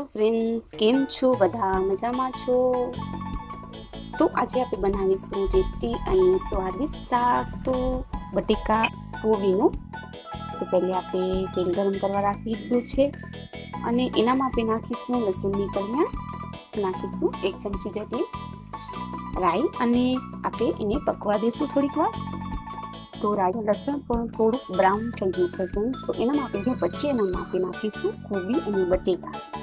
Hello friends, કેમ છો? બધા મજામાં છો? તો આજે આપણે બનાવીશું ટેસ્ટી અને સ્વાદિષ્ટ શાક. તો બટેકા કોબીનું. તો પહેલે આપણે તેલ ગરમ કરવા રાખી દીધું છે અને એનામાં આપણે નાખીશું લસણની કલિયાણ નાખીશું એક ચમચી જેટલી રાઈ અને આપણે એને પકવા દઈશું થોડીક વાર. તો રાઈ લસણ પણ થોડુંક બ્રાઉન થઈ ગયું છે. તો એનામાં આપણે પછી એનામાં આપણે નાખીશું કોબી અને બટેકા.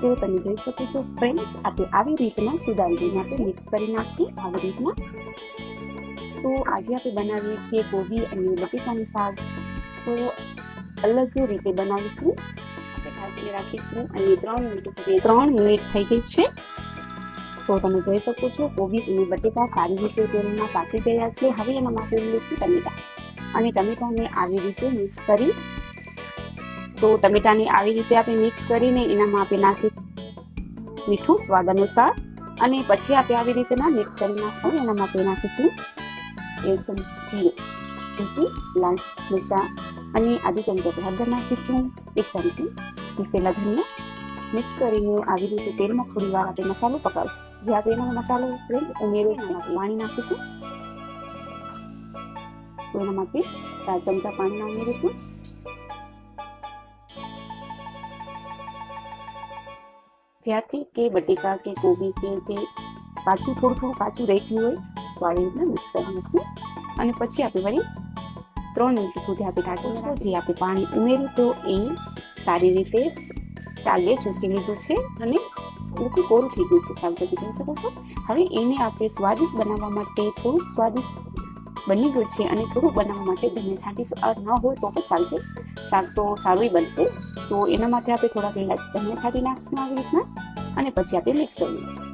તો તમે જોઈ શકો છો ફ્રેન્ડ આપણે આવી રીતના સુધારીને આપણે મિક્સ કરી નાખીએ આવી રીતના. તો આજે આપણે બનાવીએ છીએ કોબી અને બટેકાનું શાક. તો અલગ રીતે બનાવીશું. આપણે રાખીશું અને ત્રણ મિનિટ ત્રણ મિનિટ થઈ ગઈ છે. તો તમે જોઈ શકો છો, કોબી અને બટેકા સારી રીતે તેલમાં પાકી ગયા છે. હવે એમાં માટે ઉમેરીશું ટમેટા. અને ટમેટાને આવી રીતે મિક્સ કરી તો ટમેટાને આવી રીતે આપણે મિક્સ કરીને એનામાં આપણે નાખી મીઠું સ્વાદ અનુસાર અને પછી આપણે આવી રીતે ના મિક્સ કરી નાખશું, એનામાં આપણે નાખીશું એકદમ જીરું. લાલ મરચા અને આધી ચમચો હળદર નાખીશું. એક ચમચી પીસેલા ધનિયા મિક્સ કરીને આવી રીતે તેલમાં થોડી વાર આપણે મસાલો પકાવીશું. જે આપણે એનો મસાલો ઉમેરો પાણી નાખીશું. એના માટે ચાર ચમચા પાણી ઉમેરીશું. જ્યાંથી કે બટેકા કે કોબી કે તે કાચું થોડું થોડું કાચું રહેતું હોય, તો આવી રીતના મિક્સ કરી નાખશું. અને પછી આપણે વળી ત્રણ મિનિટ સુધી આપણે ઢાંકીશું જે આપણે પાણી ઉમેર્યું તો એ સારી રીતે શાકે ચૂસી લીધું છે અને બિલકુલ કોરું થઈ ગયું છે શાક તમે જોઈ શકો છો. હવે એને આપણે સ્વાદિષ્ટ બનાવવા માટે થોડું સ્વાદિષ્ટ બની ગયું છે અને થોડું બનાવવા માટે બંને છાંટીશું. આ ન હોય તો પણ ચાલશે. શાક તો સારું બનશે. તો એના માટે આપણે થોડા પહેલાં ધનિયા છાંટી નાખશું આવી રીતના અને પછી આપણે મિક્સ કરી નાખીશું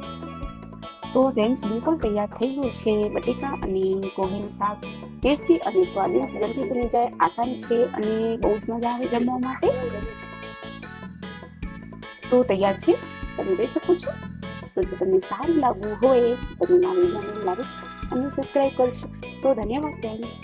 તો ફ્રેન્ડ્સ બિલકુલ તૈયાર થઈ ગયું છે બટેકા અને કોબીનું શાક. ટેસ્ટી અને સ્વાદિષ્ટ જલ્દી બની જાય, આસાન છે અને બહુ જ મજા આવે જમવા માટે. તો તૈયાર છે? તમે જઈ શકો છો. તો જો તમને સારું લાગવું હોય તમે મારી વિડીયોને લાઈક અને સબસ્ક્રાઈબ કરજો. તો ધન્યવાદ ફ્રેન્ડ્સ